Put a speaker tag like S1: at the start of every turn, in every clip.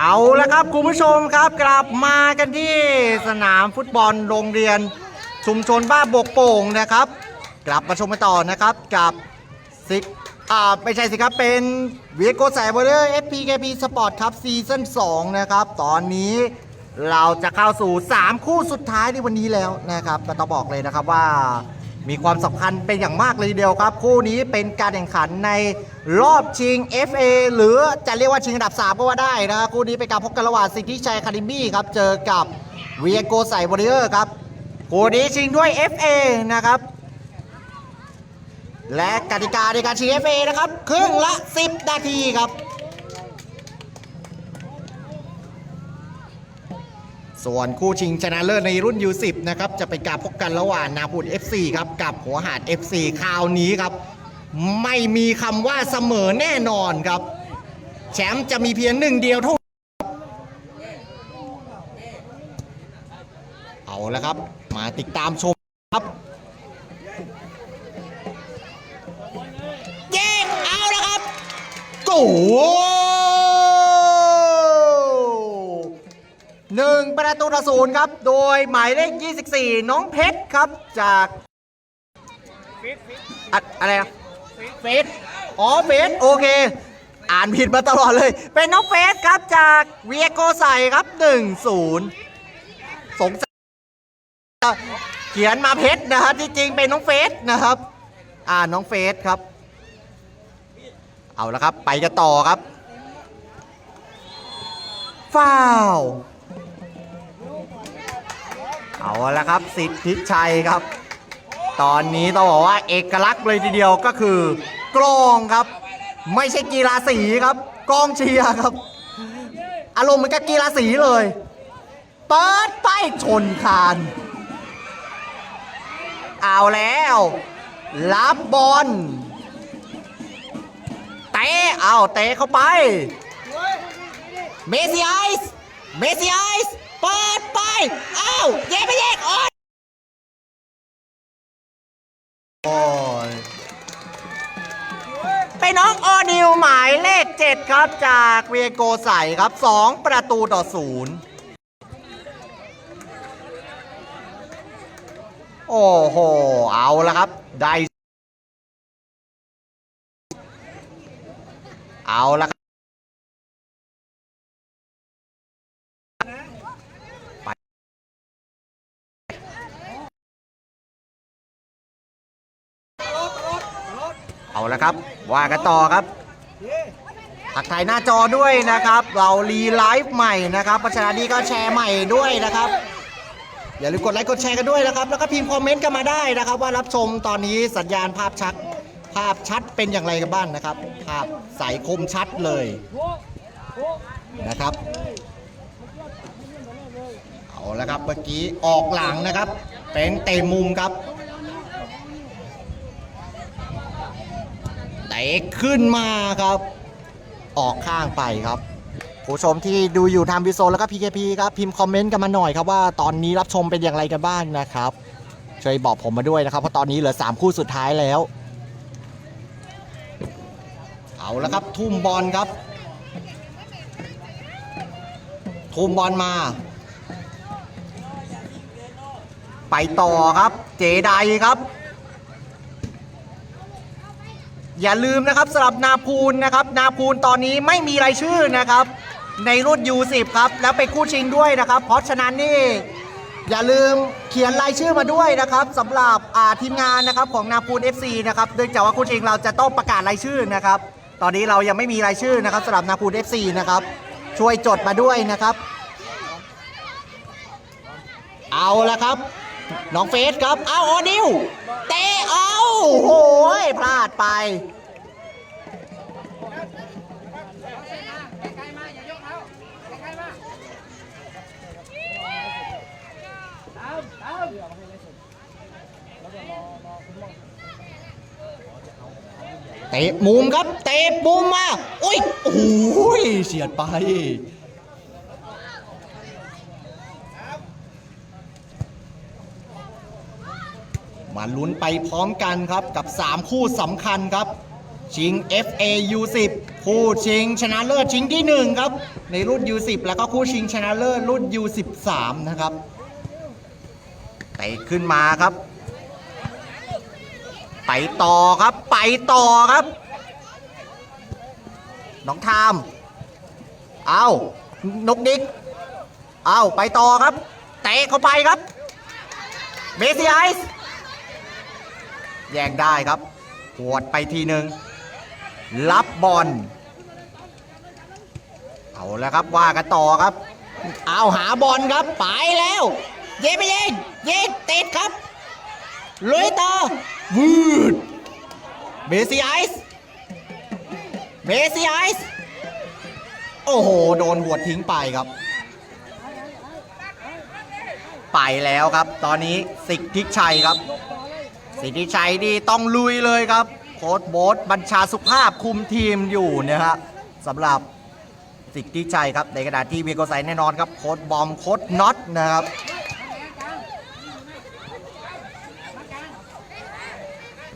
S1: เอาละครับคุณผู้ชมครับกลับมากันที่สนามฟุตบอลโรงเรียนชุมชนบ้านบกโป่งนะครับ กลับมาชมกันต่อนะครับกับซิกอ่าไม่ใช่สิครับเป็นเวีโกแสบเดอร์ FPKP Sport ครับซีซั่น2นะครับ ตอนนี้เราจะเข้าสู่ 3 คู่สุดท้ายในวันนี้แล้วนะครับก็ต้องบอกเลยนะครับว่า มีความสำคัญเป็นอย่างมากเลยทีเดียวครับ คู่นี้เป็นการแข่งขันในรอบชิง FA หรือจะเรียกว่าชิงอันดับ 3 ก็ว่าได้นะครับคู่นี้เป็นการพบกันระหว่างสิทธิชัยคาดิมี่ครับเจอกับเวียโกไซวอริเออร์ครับคู่นี้ชิงด้วย FA นะครับและกติกาในการชิง FA นะครับ ครึ่งละ 10 นาทีครับ ส่วนคู่ชิงชนะเลิศในรุ่น U10 นะครับจะเป็นการพบกันระหว่างนาพูด FC ครับกับหัวหาด FC คราวนี้ครับ ไม่มีคำว่าเสมอแน่นอนครับ แชมป์จะมีเพียงหนึ่งเดียวเท่านั้นเอาละครับ มาติดตามชมครับเย้เอาละครับโก หนึ่งประตูต่อศูนย์ครับ โดยหมายเลข 24 น้องเพชรครับจากอะอะไรอะเฟสอ๋อเฟสโอเค อ่านผิดมาตลอดเลย เป็นน้องเฟสครับจากเวียโกใส่ครับ 1-0 สงสัยเขียนมาเพชรนะครับที่จริงเป็นน้องเฟสนะครับ อ่าน้องเฟสครับ เอาละครับ ไปกันต่อครับฟาว เอาละครับสิทธิชัยครับ ตอนนี้ต้องบอกว่าเอกลักษณ์เลยทีเดียวก็คือกลองครับ ไม่ใช่กีฬาสีครับกองเชียร์ครับ อารมณ์เหมือนกับกีฬาสีเลยเปิดไปชนคานเอาแล้ว รับบอลเตะเอาเตะเข้าไป เมซี่ไอส์เมซี่ไอส์ ปิดไปเอาแยกไปแยกโอ้ยโอ้ยเป็นน้องออนิวหมายเลข7ครับจากเวียโกใส่ครับ2ประตูต่อศูนย์โอ้โห เอาละครับ ได้ เอาละครับ เอาละครับ ว่ากันต่อครับถักถ่ายหน้าจอด้วยนะครับ เรารีไลฟ์ใหม่นะครับเพระฉะนั้นนี่ก็แชร์ใหม่ด้วยนะครับ อย่าลืมกดไลค์กดแชร์กันด้วยนะครับ แล้วก็พิมพ์คอมเมนต์กันมาได้นะครับ ว่ารับชมตอนนี้สัญญาณภาพชัด ภาพชัดเป็นอย่างไรกันบ้างนะครับ ภาพใสคมชัดเลยนะครับเอาละครับเมื่อกี้ออกหลังนะครับ เป็นเตะมุมครับเตะ ขึ้นมาครับ ออกข้างไปครับผู้ชมที่ดูอยู่ทางวิโซแล้วก็ PKP ครับพิมพ์คอมเมนต์กันมาหน่อยครับว่าตอนนี้รับชมเป็นอย่างไรกันบ้างนะครับช่วยบอกผมมาด้วยนะครับเพราะตอนนี้เหลือ 3 คู่สุดท้ายแล้ว เอาแล้วครับทุ่มบอลครับ ทุ่มบอลมา ไปต่อครับ เจไดครับ อย่าลืมนะครับสำหรับนาพูนนะครับ นาพูนตอนนี้ไม่มีรายชื่อนะครับ ในรุ่น U10 ครับ แล้วเป็นคู่ชิงด้วยนะครับ เพราะฉะนั้นนี่ อย่าลืมเขียนรายชื่อมาด้วยนะครับสำหรับทีมงานนะครับของนาพูน FC นะครับเนื่องจากว่าคู่ชิงเราจะต้องประกาศรายชื่อนะครับ ตอนนี้เรายังไม่มีรายชื่อนะครับสำหรับนาพูน FC นะครับช่วยจดมาด้วยนะครับ เอาละครับ น้องเฟสครับ เอาออนิวเตะเอาโอ้ยพลาดไป เตะมุมครับ เตะมุมมา อุ้ยโอ้ยเฉียดไป ลุ้นไปพร้อมกันครับกับ 3 คู่สำคัญครับ ชิง FA U10 คคู่ชิงชนะเลิศชิงที่หนึ่งครับ ในรุ่น U10 แล้วก็คู่ชิงชนะเลิศรุ่น U13 นะครับไปขึ้นมาครับ ไปต่อครับ ไปต่อครับ น้องทาม เอานกดิกเอาไปต่อครับ เตะเข้าไปครับเมสซี่ไอส์ แย่งได้ครับหวดไปทีหนึ่งรับบอล เอาแล้วครับว่ากันต่อครับ เอาหาบอลครับไปแล้ว เย่ไปเยิงยิงติดครับลุยต่อวืดเมสซี่ไอส์เมสซี่ไอส์โอ้โห โดนหัวดทิ้งไปครับ ไปแล้วครับ ตอนนี้สิทธิชัยครับ สิทธิชัยนี่ต้องลุยเลยครับ โค้ชโบ๊ทบัญชาสุภาพคุมทีมอยู่นะฮะสำหรับสิทธิชัยครับ ในขณะที่เวียโกไซแน่นอนครับ โค้ชบอมโค้ชน็อตนะครับ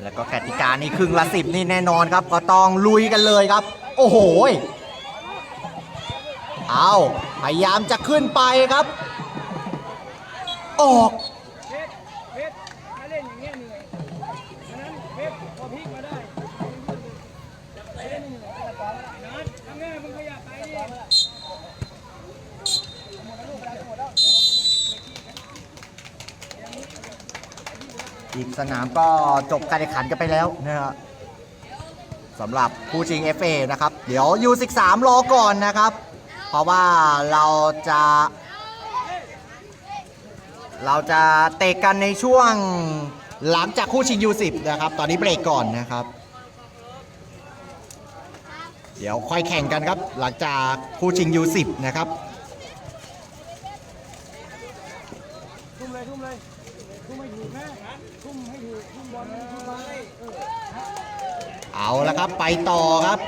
S1: แล้วก็กติกานี่ครึ่งละสิบนี่แน่นอนครับก็ต้องลุยกันเลยครับ โอ้โหเอาพยายามจะขึ้นไปครับ ออก
S2: เพชรเพชรถ้าเล่นอย่างเงี้ยเหนื่อยฉะนั้นเพชรพอพลิกมาได้จะไปเล่นเหนื่อยจะต่อไม่ได้นะทำไงมึงขยับไปดิ
S1: อีกสนามก็จบการแข่งขันกันไปแล้วนะฮะสำหรับคู่ชิง FA นะครับ เดี๋ยว U13 รอก่อนนะครับ เพราะว่าเราจะ เราจะเตะกันในช่วงหลังจากคู่ชิง U10 นะครับ ตอนนี้เบรกก่อนนะครับ เดี๋ยวค่อยแข่งกันครับ หลังจากคู่ชิง U10 นะครับ
S2: ทุ่มเลยทุ่มเลยทุ่มให้ถูกนะทุ่มให้ถูกทุ่มบอลทุ่มบอลเลยเออ
S1: เอาละครับไปต่อครับ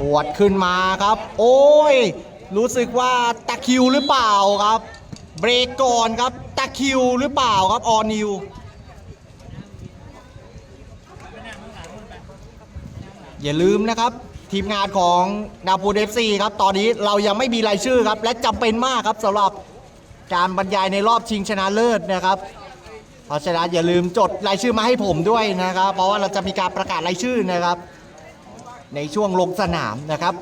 S1: ปวดขึ้นมาครับ โอ้ย รู้สึกว่าตะคิวหรือเปล่าครับ เบรกก่อนครับตะคิวหรือเปล่าครับออนิวอย่าลืมนะครับทีมงานของดาปูเดฟซีครับ ตอนนี้เรายังไม่มีรายชื่อครับ และจำเป็นมากครับสำหรับ การบรรยายในรอบชิงชนะเลิศนะครับ เพราะฉะนั้นอย่าลืมจดรายชื่อมาให้ผมด้วยนะครับ เพราะว่าเราจะมีการประกาศรายชื่อนะครับ ในช่วงลงสนามนะครับ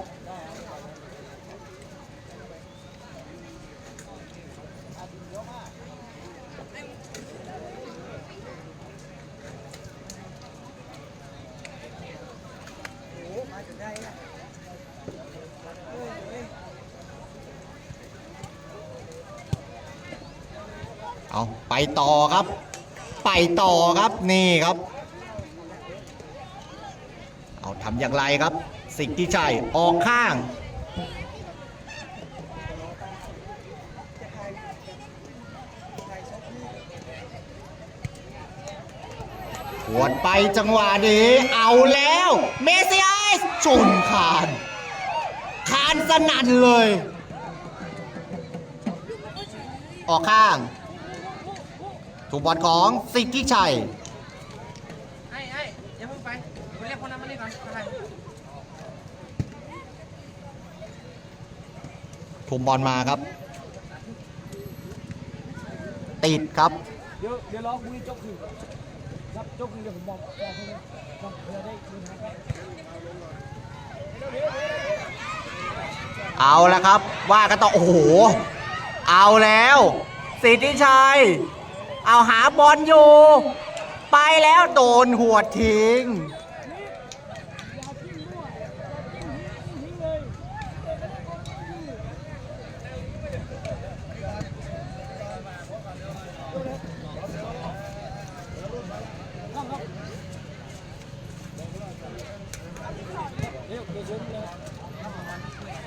S1: ต่อครับ ไปต่อครับนี่ครับ เอาทำอย่างไรครับ สิ่งที่ใช่ออกข้างหวดไปจังหวะนี้ เอาแล้ว เมสซี่ไอส์จุนคานคานสนั่นเลย ออกข้าง ถูกบอลของสิทธิชัย
S3: ไอ้ไอ้อย่าเพิ่งไปไปเรียกคนนั้นมานี่ก่อนอะไร
S1: ทุมบอลมาครับ ติดครับ
S2: เดี๋ยวเดี๋ยวรอคุยจบคือครับจบคือเดี๋ยวผมบอกบอกให้เลยครับเพื่อได้ดูนะ
S1: เอาแล้วครับ ว่ากันต่อโอ้โห เอาแล้วสิทธิชัย เอาหาบอลอยู่ ไปแล้วโดนหัวทิ้ง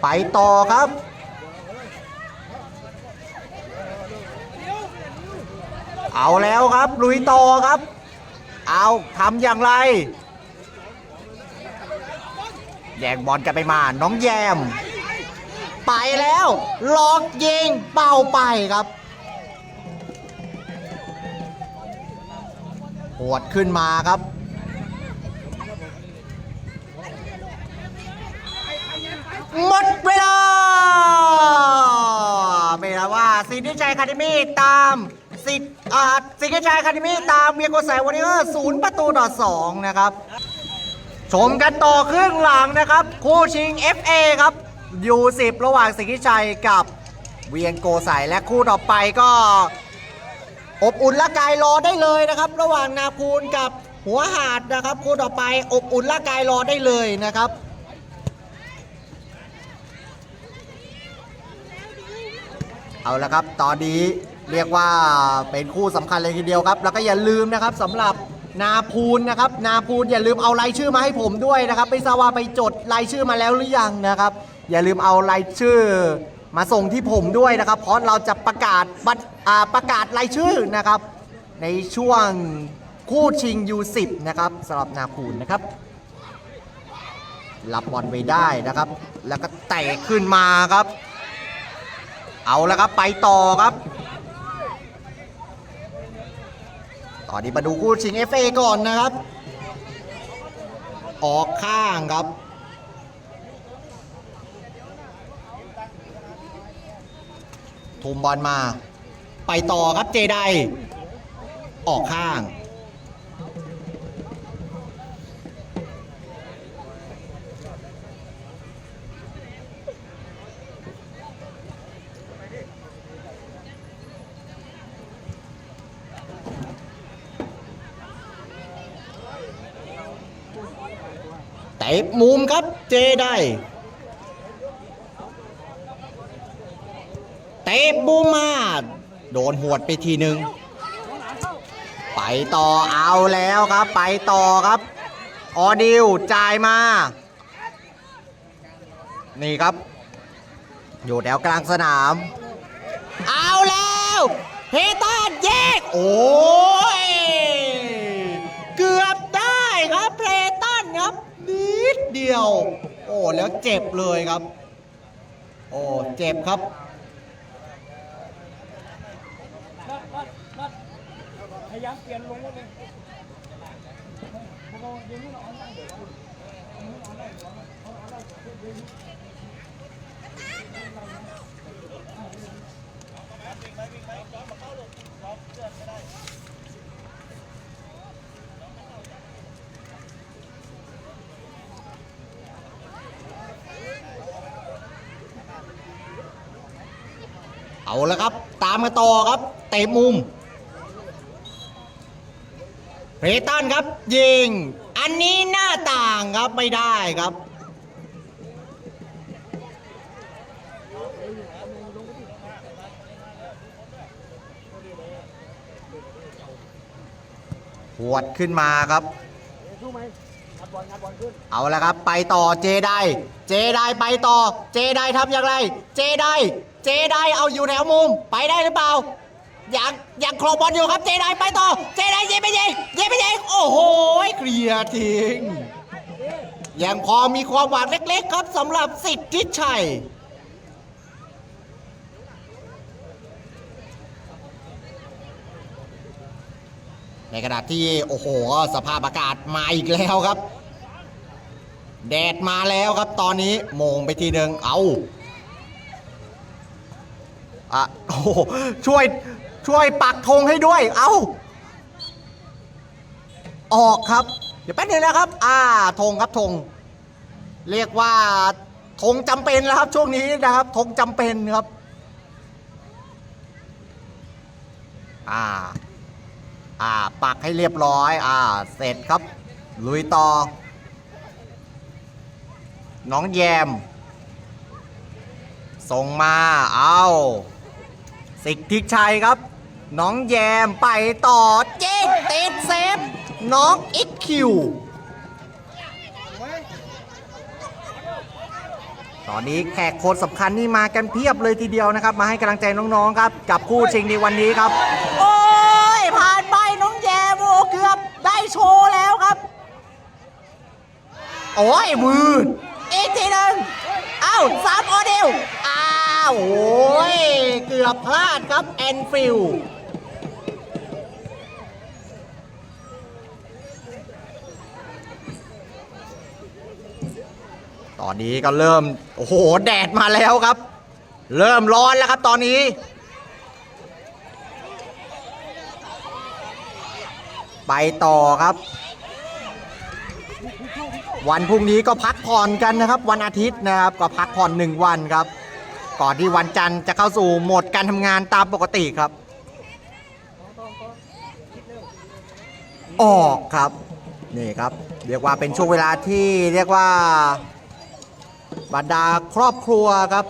S1: ไปต่อครับ เอาแล้วครับ ลุยต่อครับ เอาทำอย่างไร แย่งบอลกันไปมา น้องแยม ไปแล้วหลอกยิงเป้าไปครับหวดขึ้นมาครับหมดเวลาไม่ได้ว่าสิทธิชัยคาเดมี่ตามสิทธิ์ อ่าสิทธิชัยคาเดมี่ตามเวียโกไซวันนี้ศูนย์ประตูต่อสองนะครับ ชมกันต่อครึ่งหลังนะครับ คู่ชิง FA ครับ U10 ระหว่างสิทธิชัยกับเวียงโกไสและคู่ต่อไปก็ อบอุ่นร่างกายรอได้เลยนะครับ ระหว่างนาคูนกับหัวหาดนะครับ คู่ต่อไปอบอุ่นร่างกายรอได้เลยนะครับเอาละครับ ตอนนี้ เรียกว่าเป็นคู่สำคัญเลยทีเดียวครับ แล้วก็อย่าลืมนะครับสำหรับนาพูนนะครับ นาพูนอย่าลืมเอารายชื่อมาให้ผมด้วยนะครับไม่ทราบว่าไปจดรายชื่อมาแล้วหรือยังนะครับ อย่าลืมเอารายชื่อมาส่งที่ผมด้วยนะครับ เพราะเราจะประกาศประกาศรายชื่อนะครับ ในช่วงคู่ชิง U10 นะครับสำหรับนาพูนนะครับรับบอลไว้ได้นะครับ แล้วก็เตะขึ้นมาครับ เอาแล้วครับไปต่อครับ ต อนนี้มาดูคู่ชิง FA ก่อนนะครับ ออกข้างครับทุ่มบอลมา ไปต่อครับเจไดออกข้าง เตะมุมครับเจไดเตะบูมา โดนหวดไปทีหนึ่งไปต่อเอาแล้วครับ ไปต่อครับ ออดิวจ่ายมา นี่ครับ อยู่แถวกลางสนาม เอาแล้วเพตันแยก โอ้ย เดียว โอ้แล้วเจ็บเลยครับ โอ้เจ็บครับ
S2: พยายามเปลี่ยนลงเลยวกเราเดี๋ยวนี้เราเอาตั้งเดี๋ยวเรา
S1: เอาแล้วครับ ตามมาต่อครับ เตะมุมเพตันครับยิง อันนี้หน้าต่างครับไม่ได้ครับหวดขึ้นมาครับ
S2: สู้ไหมงัดบอลงัดบอลขึ้น
S1: เอาละครับ ไปต่อเจได เจไดไปต่อ เจไดทำอย่างไร เจได เจไดเอาอยู่แถวมุม ไปได้หรือเปล่า อยังยังครองบอลอยู่ครับ เจไดไปต่อ เจไดยิงไปยิงยิงไปยิงโอ้โหเคลียร์ทิ้งยังพอมีความหวังเล็ก ๆ ครับสำหรับสิทธิชัยในขณะที่โอ้โห สภาพอากาศมาอีกแล้วครับ แดดมาแล้วครับตอนนี้โมงไปทีหนึ่งเอา อะโอ้โหช่วยช่วยปักธงให้ด้วย เอาออกครับ เดี๋ยวแป๊บนึงนะครับ อ่าธงครับธงเรียกว่าธงจำเป็นแล้วครับ ช่วงนี้นะครับธงจำเป็นครับ อ่า อ่า ปักให้เรียบร้อย อ่า เสร็จครับ ลุยต่อ น้องแยม ส่งมา เอา สิกทิกชัยครับ น้องแยมไปต่อเจ๊ติดเซฟ น้องอิกคิว ตอนนี้แขกคนสำคัญนี่มากันเพียบเลยทีเดียวนะครับ มาให้กำลังใจน้องๆครับ กับคู่ชิงในวันนี้ครับ โอ้ยผ่านไปน้องแยมโอ้เกือบได้โชว์แล้วครับ โอ้ยมืออีกทีหนึ่งเอ้าสามออเดลอ้าว โอ้ย เกือบพลาดครับ แอนฟิลตอนนี้ก็เริ่ม โอ้โห แดดมาแล้วครับ เริ่มร้อนแล้วครับตอนนี้ ไปต่อครับ วันพรุ่งนี้ก็พักผ่อนกันนะครับ วันอาทิตย์นะครับ ก็พักผ่อนหนึ่งวันครับ ก่อนที่วันจันทร์จะเข้าสู่โหมดการทำงานตามปกติครับ ออกครับ นี่ครับ เรียกว่าเป็นช่วงเวลาที่เรียกว่าบรรดาครอบครัวครับ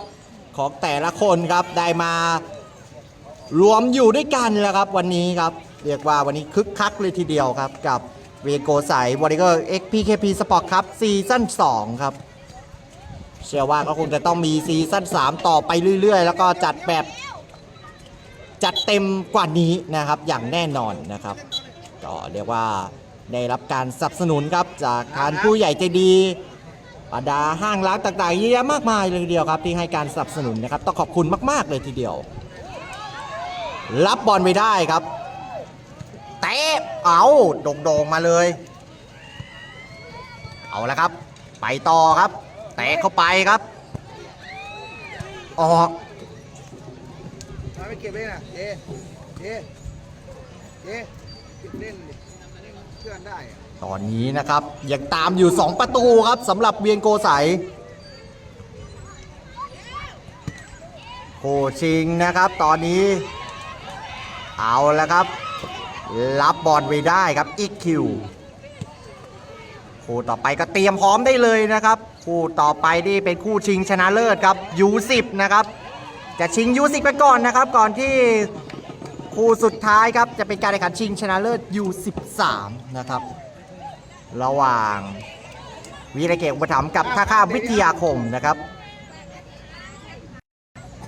S1: ของแต่ละคนครับได้มารวมอยู่ด้วยกันแล้วครับวันนี้ครับ เรียกว่าวันนี้คึกคักเลยทีเดียวครับ กับเวโกใสวอริเกอร์ XPKP Sport ครับซีซั่น2ครับ เชื่อว่าก็คงจะต้องมีซีซั่น3 ต่อไปเรื่อย ๆ แล้วก็จัดแบบจัดเต็มกว่านี้นะครับอย่างแน่นอนนะครับ ก็เรียกว่าได้รับการสนับสนุนครับจากทานผู้ใหญ่ใจดีบรรดาห้างร้านต่างๆเยอะแยะมากมายเลยทีเดียวครับที่ให้การสนับสนุนนะครับต้องขอบคุณมากๆเลยทีเดียว รับบอลไปได้ครับเตะเอาโด่งๆมาเลย เอาละครับ ไปต่อครับ เตะเข้าไปครับ ออก
S4: มาไม่เก็บเลยนะเจเจเจเก็บเล่นดิเพื่อนได้อะ
S1: ตอนนี้นะครับ ยังตามอยู่ 2 ประตูครับสำหรับเวียงโกใสโคชิงนะครับ ตอนนี้ เอาแล้วครับ รับบอลไว้ได้ครับอีกคิวคู่ต่อไปก็เตรียมพร้อมได้เลยนะครับ คู่ต่อไปนี่เป็นคู่ชิงชนะเลิศครับ U10 นะครับ จะชิง U10 ไปก่อนนะครับ ก่อนที่คู่สุดท้ายครับจะเป็นการแข่งขันชิงชนะเลิศ U13 นะครับ ระหว่างวีระเกตอุปถัมภ์กับท่าข้ามวิทยาคมนะครับ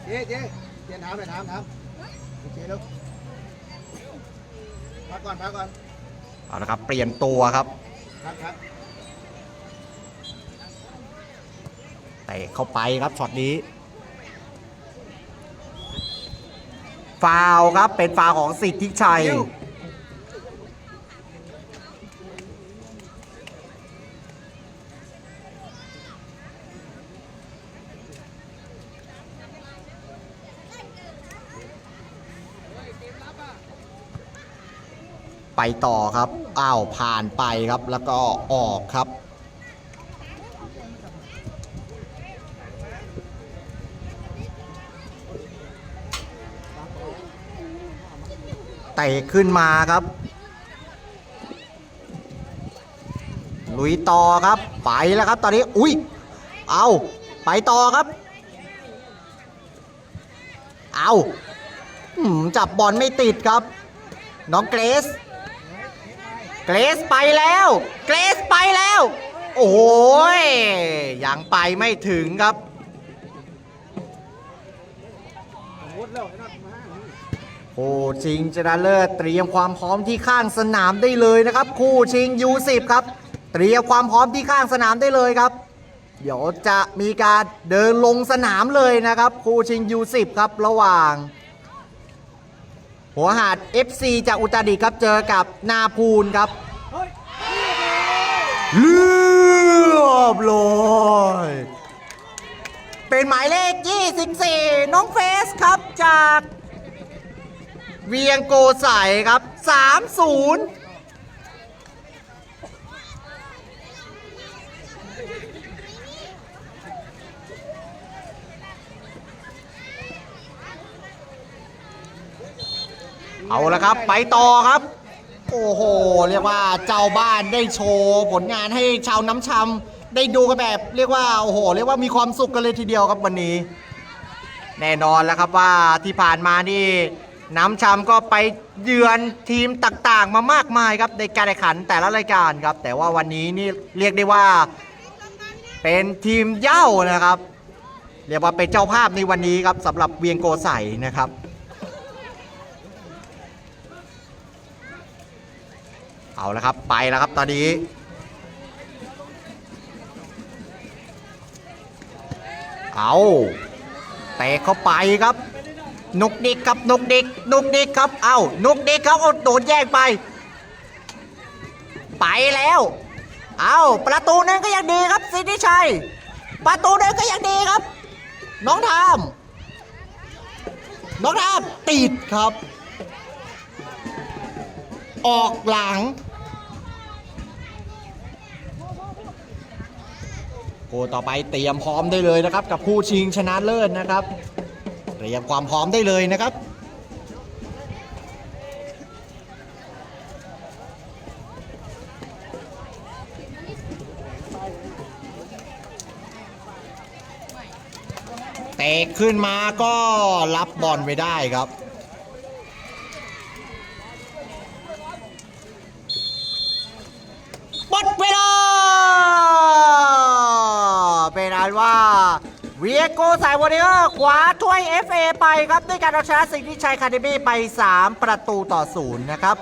S4: เจเจเปลี่ยนถามไปถามถามเจเร็วพักก่อนพักก่อน
S1: เอาละครับเปลี่ยนตัวครับ
S4: พักพัก
S1: เตะเข้าไปครับช็อตนี้ฟาวล์ครับเป็นฟาวล์ของสิทธิชัยไปต่อครับ อ้าวผ่านไปครับ แล้วก็ออกครับ เตะขึ้นมาครับ ลุยต่อครับ ไปแล้วครับ ตอนนี้ อุ้ย เอาไปต่อครับ เอาจับบอลไม่ติดครับ น้องเกรซเกรซไปแล้ว เกรซไปแล้ว โอ้ยยังไปไม่ถึงครับ คู่ชิงชนะเลิศเตรียมความพร้อมที่ข้างสนามได้เลยนะครับ คู่ชิง U10 ครับ เตรียมความพร้อมที่ข้างสนามได้เลยครับ เดี๋ยวจะมีการเดินลงสนามเลยนะครับ คู่ชิง U10 ครับระหว่าง หัวหาด FC จากอุตรดิตถ์ครับเจอกับนาพูนครับเรียบร้อยเป็นหมายเลข 24 น้องเฟสครับจาก เวียงโกใสครับ 3-0เอาละครับ ไปต่อครับ โอ้โห เรียกว่าเจ้าบ้านได้โชว์ผลงานให้ชาวน้ำชำได้ดูกันแบบ เรียกว่าโอ้โห เรียกว่ามีความสุขกันเลยทีเดียวครับวันนี้ แน่นอนแล้วครับว่าที่ผ่านมานี่ น้ำชำก็ไปเยือนทีมต่างๆ มามากมายครับในการแข่งขันแต่ละรายการครับ แต่ว่าวันนี้นี่เรียกได้ว่า เป็นทีมเย้านะครับ เรียกว่าเป็นเจ้าภาพในวันนี้ครับสำหรับเวียงโกใสนะครับเอาละครับไปแล้วครับตอนนี้เอาเตะเข้าไปครับ นุกดิกครับนุกดิกนุกดิกครับ เอานุกดิกครับโดนแย่งไป ไปแล้ว เอาประตูนั้นก็ยังดีครับสิทธิชัย ประตูเดินก็ยังดีครับ น้องทามน้องทามติดครับ ออกหลังโกต่อไปเตรียมพร้อมได้เลยนะครับ กับคู่ชิงชนะเลิศนะครับ รียมความพร้อมได้เลยนะครับเตะขึ้นมาก็รับบอลไปได้ครับ หมดเวลา เป็นอันว่า เวียโกสายวอริเออร์คว้าถ้วย FA ไปครับ ด้วยการเอาชนะสิงห์ที่ชัยคาเดมี่ไป 3 ประตูต่อศูนย์นะครับ